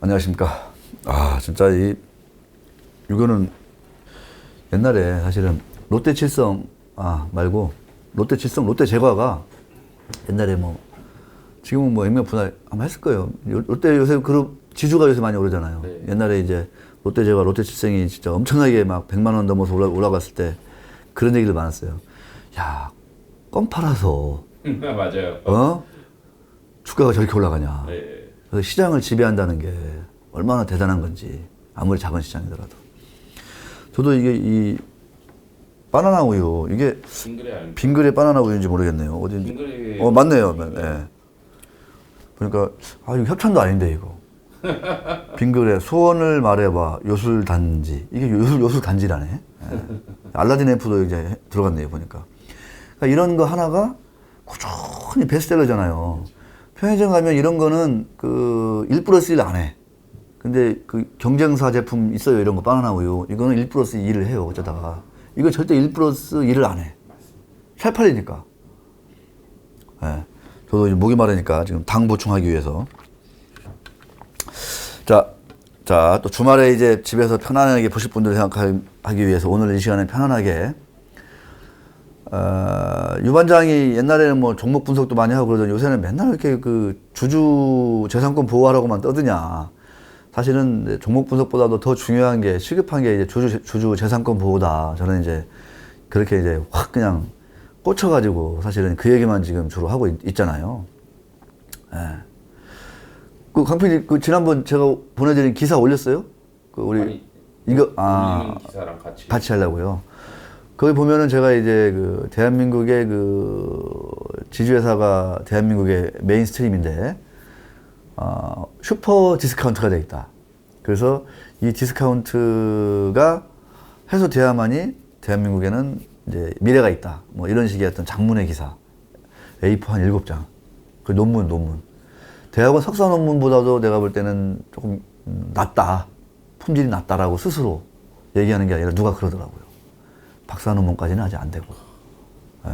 안녕하십니까. 아, 진짜 이, 이거는 옛날에 사실은 롯데 칠성, 아, 말고 롯데 칠성, 롯데 제과가 옛날에 뭐, 지금은 뭐 액면 분할 아마 했을 거예요. 요- 롯데 요새 그룹 지주가 요새 많이 오르잖아요. 네. 옛날에 이제 롯데 제과, 롯데 칠성이 진짜 엄청나게 막 100만 원 넘어서 올라, 올라갔을 때 그런 얘기를 많았어요. 야, 껌 팔아서, 맞아요. 어? 주가가 저렇게 올라가냐. 네. 그래서 시장을 지배한다는 게 얼마나 대단한 건지 아무리 작은 시장이더라도. 저도 이게 이 바나나 우유 이게 빙그레 바나나 우유인지 모르겠네요. 어딘지. 어 맞네요. 예 그러니까 아 이거 협찬도 아닌데 이거. 빙그레 소원을 말해봐. 요술 단지. 이게 요술 요술 단지라네. 예. 알라딘 앰프도 이제 해- 들어갔네요 보니까. 그러니까 이런 거 하나가 꾸준히 베스트셀러잖아요 편의점 가면 이런 거는 그 1 플러스 1 안 해. 근데 그 경쟁사 제품 있어요 이런 거 바나나 우유 이거는 1 플러스 2를 해요 어쩌다가 이거 절대 1 플러스 2를 안 해. 살 팔리니까. 예. 저도 이제 목이 마르니까 지금 당 보충하기 위해서. 자, 자, 또 주말에 이제 집에서 편안하게 보실 분들 생각하기 위해서 오늘 이 시간에 편안하게 어, 유반장이 옛날에는 뭐 종목 분석도 많이 하고 그러더니 요새는 맨날 이렇게 그 주주 재산권 보호하라고만 떠드냐. 사실은 종목 분석보다도 더 중요한 게 시급한 게 이제 주주, 주주 재산권 보호다. 저는 이제 그렇게 이제 확 그냥 꽂혀가지고 사실은 그 얘기만 지금 주로 하고 있, 잖아요 예. 그 강필이 그 지난번 제가 보내드린 기사 올렸어요? 그 우리 아니, 이거 아 같이. 같이 하려고요. 거기 보면은 제가 이제 그 대한민국의 그 지주회사가 대한민국의 메인스트림인데 어, 슈퍼 디스카운트가 돼 있다. 그래서 이 디스카운트가 해소돼야만이 대한민국에는 이제 미래가 있다. 뭐 이런 식의 어떤 장문의 기사. A4 한 일곱 장. 그 논문, 논문. 대학원 석사 논문보다도 내가 볼 때는 조금 음, 낫다. 품질이 낫다라고 스스로 얘기하는 게 아니라 누가 그러더라고요. 박사 논문까지는 아직 안 되고. 예.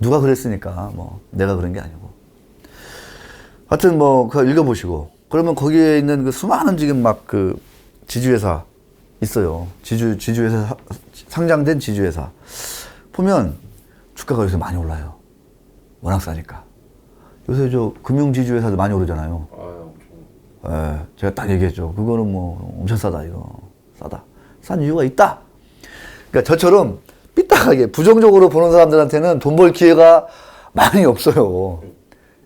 누가 그랬으니까 뭐 내가 그런 게 아니고. 하여튼 뭐 그거 읽어보시고 그러면 거기에 있는 그 수많은 지금 막 그 지주회사 있어요. 지주 지주회사 사- 상장된 지주회사 보면 주가가 요새 많이 올라요. 워낙 싸니까. 요새 저 금융 지주회사도 많이 오르잖아요. 아. 예, 제가 딱 얘기했죠. 그거는 뭐 엄청 싸다 이거 싸다. 싼 이유가 있다. 그러니까 저처럼 삐딱하게 부정적으로 보는 사람들한테는 돈 벌 기회가 많이 없어요.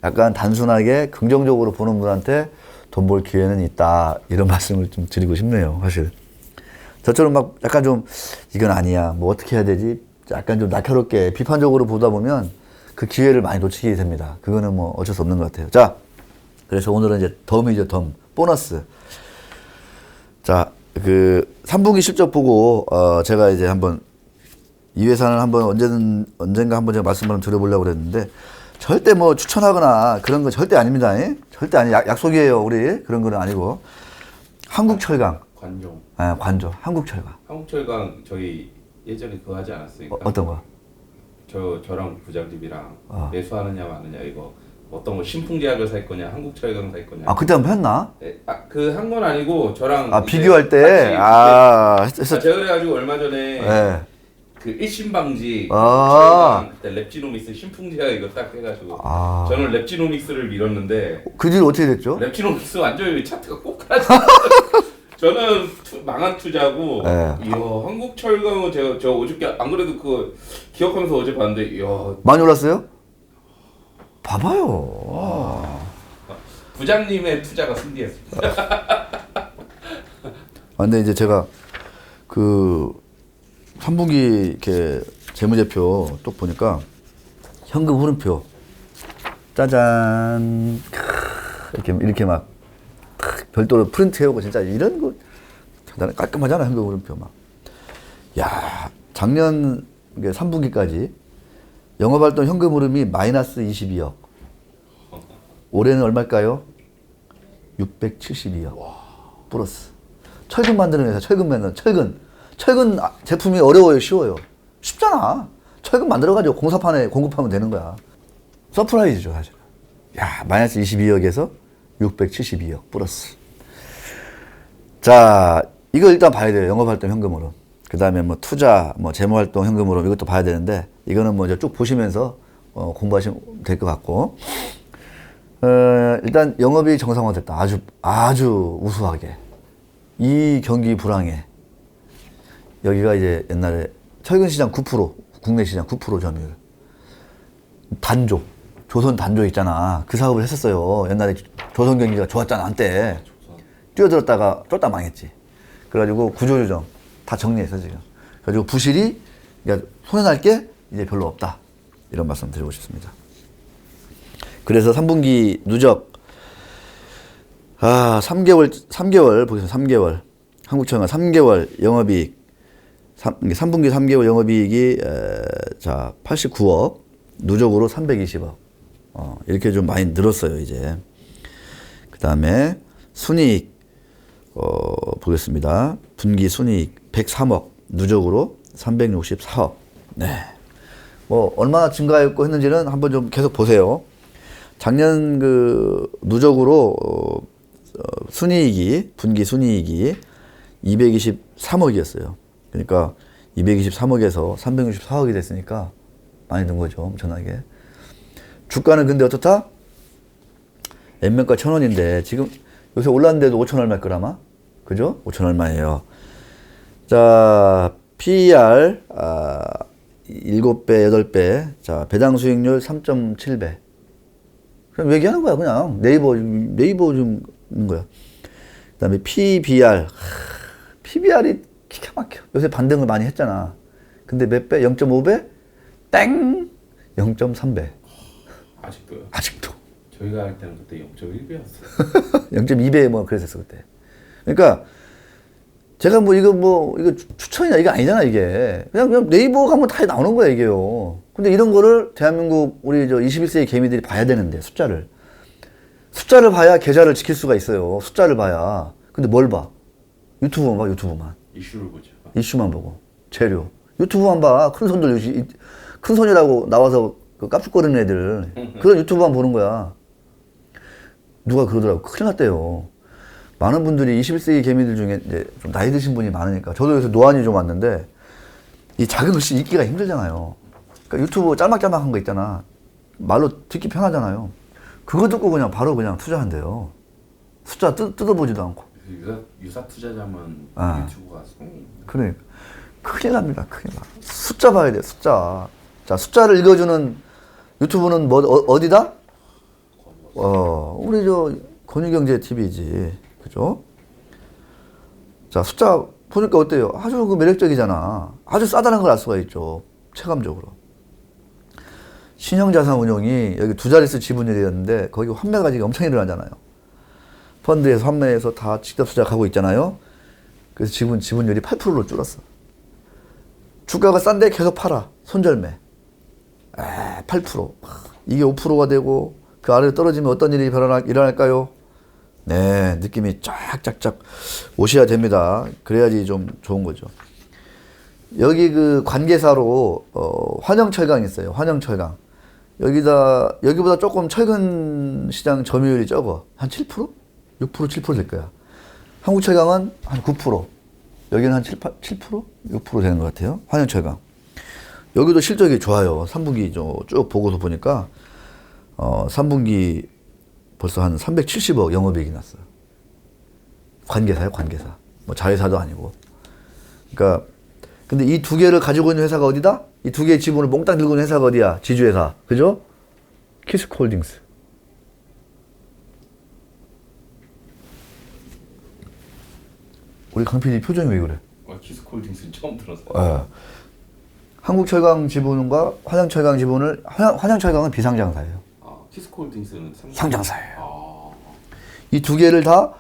약간 단순하게 긍정적으로 보는 분한테 돈 벌 기회는 있다 이런 말씀을 좀 드리고 싶네요. 사실 저처럼 막 약간 좀 이건 아니야 뭐 어떻게 해야 되지 약간 좀 날카롭게 비판적으로 보다 보면 그 기회를 많이 놓치게 됩니다. 그거는 뭐 어쩔 수 없는 것 같아요. 자, 그래서 오늘은 이제 덤이죠, 덤. 보너스. 자, 그 3분기 실적 보고 어 제가 이제 한번 이 회사는 한번 언제든 언젠가 한번 제가 말씀을 한번 드려보려고 그랬는데 절대 뭐 추천하거나 그런 거 절대 아닙니다. 예? 절대 아니 약, 약속이에요, 우리 그런 거는 아니고 한국철강, 관종. 예, 관조, 한국철강 한국철강 저희 예전에 그거 하지 않았습니까? 어, 어떤 거? 저 저랑 부장님이랑 어. 매수하느냐 마느냐 이거 어떤 거 신풍제약을 살 거냐 한국철강 살 거냐. 아 그때 한번 했나? 아그 한 건 아니고 저랑 아 비교할 때, 아 했- 했었. 아, 제가 그래가지고 얼마 전에 예. 그 일신방지 아. 그때 랩지노믹스 신풍제약 이거 딱 해가지고 아. 저는 랩지노믹스를 밀었는데 그 뒤로 어떻게 됐죠? 랩지노믹스 완전히 차트가 꼬꾸라지 저는 투, 망한 투자고 네. 이야 한국철강은 제가 저 어저께 안 그래도 그 기억하면서 어제 봤는데 이야 많이 올랐어요? 봐봐요. 부장님의 투자가 승리했습니다. 아, 근데 이제 제가 그 3분기 이렇게 재무제표 또 보니까 현금 흐름표 짜잔 크, 이렇게 이렇게 막 탁, 별도로 프린트 해오고 진짜 이런 거 대단히 깔끔하잖아 현금 흐름표 막. 야 작년 이게 3분기까지 영업활동 현금 흐름이 마이너스 22억. 올해는 얼마일까요? 672억. 플러스. 철근 만드는 회사, 철근 만드는, 철근. 철근 아, 제품이 어려워요, 쉬워요? 쉽잖아. 철근 만들어가지고 공사판에 공급하면 되는 거야. 서프라이즈죠, 사실. 야, 마이너스 22억에서 672억 플러스. 자, 이거 일단 봐야 돼요. 영업활동 현금으로. 그 다음에 뭐 투자, 뭐 재무활동 현금으로 이것도 봐야 되는데, 이거는 뭐 이제 쭉 보시면서 어, 공부하시면 될 것 같고. 어, 일단 영업이 정상화됐다. 아주, 아주 우수하게. 이 경기 불황에. 여기가 이제 옛날에 철근 시장 9%, 국내 시장 9% 점유율. 단조, 조선 단조 있잖아. 그 사업을 했었어요. 옛날에 조선 경기가 좋았잖아, 한때. 뛰어들었다가 쫓다 망했지. 그래가지고 구조조정 다 정리했어, 지금. 그래가지고 부실이 그러니까 손해 날 게 이제 별로 없다. 이런 말씀 드리고 싶습니다. 그래서 3분기 누적, 아, 3개월, 3개월, 보겠습니다. 3개월. 한국청은 3개월 영업이익, 3, 3분기 3개월 영업이익이, 에, 자, 89억, 누적으로 320억. 어, 이렇게 좀 많이 늘었어요, 이제. 그 다음에 순이익, 어, 보겠습니다. 분기 순이익 103억, 누적으로 364억. 네. 뭐, 얼마나 증가했고 했는지는 한번 좀 계속 보세요. 작년 그 누적으로, 어, 어, 순이익이, 분기 순이익이 223억이었어요. 그러니까 223억에서 364억이 됐으니까 많이 는 거죠. 엄청나게. 주가는 근데 어떻다? 엔면가 천 원인데 지금 요새 올랐는데도 5천 얼마 거라마? 그죠? 5천 얼마예요. 자, PER 아, 7배, 8배. 자, 배당 수익률 3.7배. 그럼 얘기하는 거야, 그냥. 네이버, 네이버 좀 있는 거야. 그 다음에 PBR. PBR이 기가 막혀. 요새 반등을 많이 했잖아. 근데 몇 배? 0.5배? 땡! 0.3배. 아직도요. 아직도. 저희가 할 때는 그때 0.1배였어요. 0.2배 뭐 그랬었어 그때. 그러니까 제가 뭐 이거 뭐 이거 추- 추천이나 이게 아니잖아 이게. 그냥 그냥 네이버 가면 다 나오는 거야 이게요. 근데 이런 거를 대한민국 우리 저 21세기 개미들이 봐야 되는데 숫자를 숫자를 봐야 계좌를 지킬 수가 있어요. 숫자를 봐야. 근데 뭘 봐? 유튜브만 봐 유튜브만. 이슈를 보죠. 이슈만 보고. 재료. 유튜브만 봐. 큰 손들 큰 손이라고 나와서 그 깝죽거리는 애들. 그런 유튜브만 보는 거야. 누가 그러더라고. 큰일 났대요. 많은 분들이 21세기 개미들 중에 이제 좀 나이 드신 분이 많으니까. 저도 여기서 노안이 좀 왔는데 이 작은 글씨 읽기가 힘들잖아요. 그러니까 유튜브 짤막짤막한 거 있잖아. 말로 듣기 편하잖아요. 그거 듣고 그냥 바로 그냥 투자한대요. 숫자 뜯, 뜯어보지도 않고 유사, 유사 투자자만 아. 유튜브가 음, 그래. 큰일 납니다. 큰일 나. 숫자 봐야 돼, 숫자. 자, 숫자를 읽어주는 유튜브는 뭐, 어, 디다 어, 우리 저, 권유경제 TV지. 그죠? 자, 숫자 보니까 어때요? 아주 그 매력적이잖아. 아주 싸다는 걸 알 수가 있죠. 체감적으로. 신형자산 운용이 여기 두 자릿수 지분율이었는데 거기 환매 가지가 엄청 일어나잖아요. 펀드에서 환매해서 다 직접 수작하고 있잖아요. 그래서 지분 지분율이 8%로 줄었어. 주가가 싼데 계속 팔아. 손절매. 에, 8%. 이게 5%가 되고 그 아래로 떨어지면 어떤 일이 일어날, 일어날 까요? 네, 느낌이 쫙쫙쫙 오셔야 됩니다. 그래야지 좀 좋은 거죠. 여기 그 관계사로 어, 환영철강 있어요. 환영철강. 여기다 여기보다 조금 철근 시장 점유율이 적어. 한 7%? 6% 7%될 거야. 한국철강은 한 9%. 여기는 한 7, 8, 7%? 6% 되는 것 같아요. 환영철강. 여기도 실적이 좋아요. 3분기 쭉 보고서 보니까 어, 3분기 벌써 한 370억 영업이익이 났어요. 관계사요, 관계사. 뭐 자회사도 아니고. 그러니까 근데 이 두 개를 가지고 있는 회사가 어디다? 이 두 개의 지분을 몽땅 들고 있는 회사가 어디야? 지주회사. 그죠? 키스콜딩스. 우리 강 PD 표정이 왜 그래? 어, 키스콜딩스는 처음 들었어요. 예. 한국철강 지분과 화양철강 지분을 화양, 화양 철강은 비상장사예요. 아, 키스콜딩스는 상... 상장사예요. 아, 이두 개를 다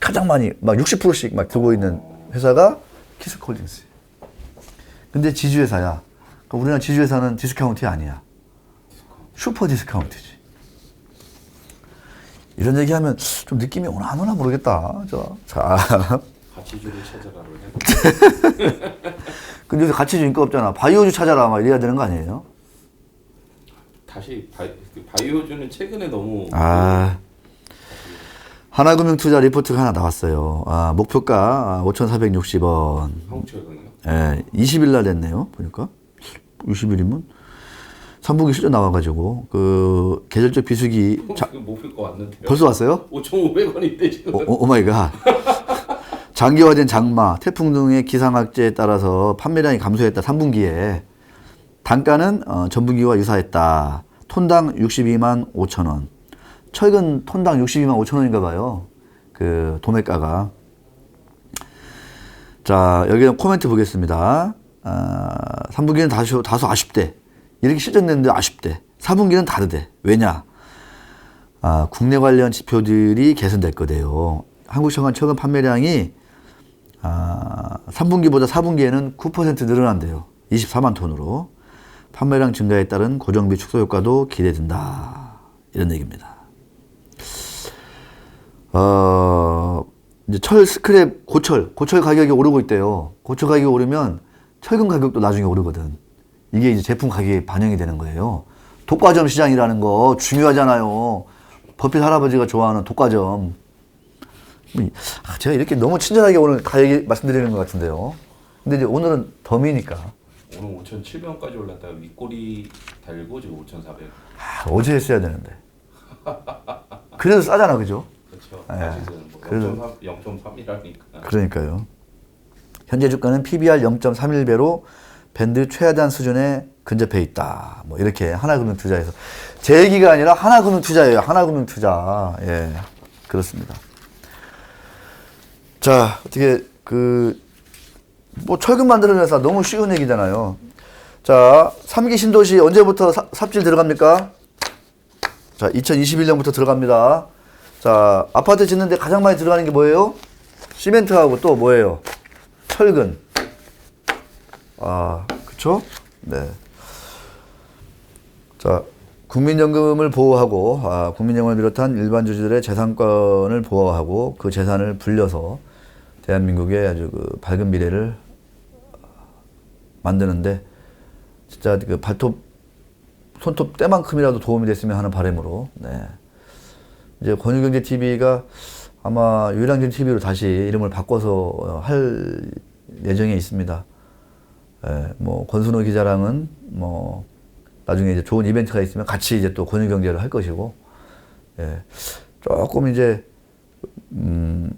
가장 많이 막 60%씩 막 들고 있는 회사가 키스콜딩스. 근데 지주회사야. 그러니까 우리나라 지주회사는 디스카운트 아니야. 슈퍼 디스카운트지. 이런 얘기하면 좀 느낌이 오나 안 오나 모르겠다. 저, 자, 가치주를 찾아가로 해. 근데 요새 가치주 인가 없잖아. 바이오주 찾아라 막 이래야 되는 거 아니에요? 다시 바이, 그 바이오주는 최근에 너무 아, 하나금융투자 리포트가 하나 나왔어요. 아, 목표가 5,460원. 한국철강이요? 예, 20일 날 냈네요. 보니까 20일이면 3분기 실적 나와가지고 그 계절적 비수기 자, 목표가 왔는데요. 벌써 왔어요? 5,500원인데 지금. 오, 오, 마이 갓 장기화된 장마, 태풍 등의 기상악재에 따라서 판매량이 감소했다. 3분기에 단가는 어, 전분기와 유사했다. 톤당 62만 5천 원. 철근 톤당 62만 5천 원인가 봐요. 그 도매가가. 자, 여기는 코멘트 보겠습니다. 아, 3분기는 다소, 다소 아쉽대. 이렇게 실적 냈는데 아쉽대. 4분기는 다르대. 왜냐? 아, 국내 관련 지표들이 개선될 거대요. 한국청관 최근 판매량이 아, 3분기보다 4분기에는 9% 늘어난대요. 24만 톤으로. 판매량 증가에 따른 고정비 축소 효과도 기대된다. 이런 얘기입니다. 어, 이제 철 스크랩 고철, 고철 가격이 오르고 있대요. 고철 가격이 오르면 철근 가격도 나중에 오르거든. 이게 이제 제품 가격에 반영이 되는 거예요. 독과점 시장이라는 거 중요하잖아요. 버핏 할아버지가 좋아하는 독과점. 아, 제가 이렇게 너무 친절하게 오늘 다 얘기 말씀드리는 것 같은데요. 근데 이제 오늘은 덤이니까. 오늘 5,700원까지 올랐다가 윗꼬리 달고 지금 5,400원. 아, 어제 했어야 되는데. 그래도 싸잖아, 그죠? 그렇죠. 예. 뭐 그래도- 0.3이라니까. 그러니까요. 현재 주가는 PBR 0.31배로 밴드 최하단 수준에 근접해 있다. 뭐 이렇게 하나금융 투자에서 제 얘기가 아니라 하나금융 투자예요. 하나금융 투자. 예, 그렇습니다. 자, 어떻게 그 뭐 철근 만드는 회사 너무 쉬운 얘기잖아요. 자, 3기 신도시 언제부터 사- 삽질 들어갑니까? 자, 2021년부터 들어갑니다. 자, 아파트 짓는데 가장 많이 들어가는 게 뭐예요? 시멘트하고 또 뭐예요? 철근. 아, 그쵸? 네. 자, 국민연금을 보호하고, 아, 국민연금을 비롯한 일반 주주들의 재산권을 보호하고 그 재산을 불려서 대한민국의 아주 그 밝은 미래를 만드는데 진짜 그 발톱, 손톱 때만큼이라도 도움이 됐으면 하는 바람으로, 네. 이제 권유경제 TV가 아마 유일한경 TV로 다시 이름을 바꿔서 어, 할 예정에 있습니다. 예, 뭐 권순호 기자랑은 뭐 나중에 이제 좋은 이벤트가 있으면 같이 이제 또 권유경제를 할 것이고, 예, 조금 이제 음,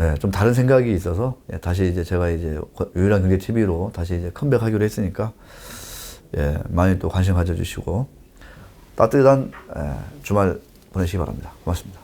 예, 좀 다른 생각이 있어서 예, 다시 이제 제가 이제 유일한 경제 TV로 다시 이제 컴백하기로 했으니까 예, 많이 또 관심 가져주시고 따뜻한 예, 주말 보내시기 바랍니다. 고맙습니다.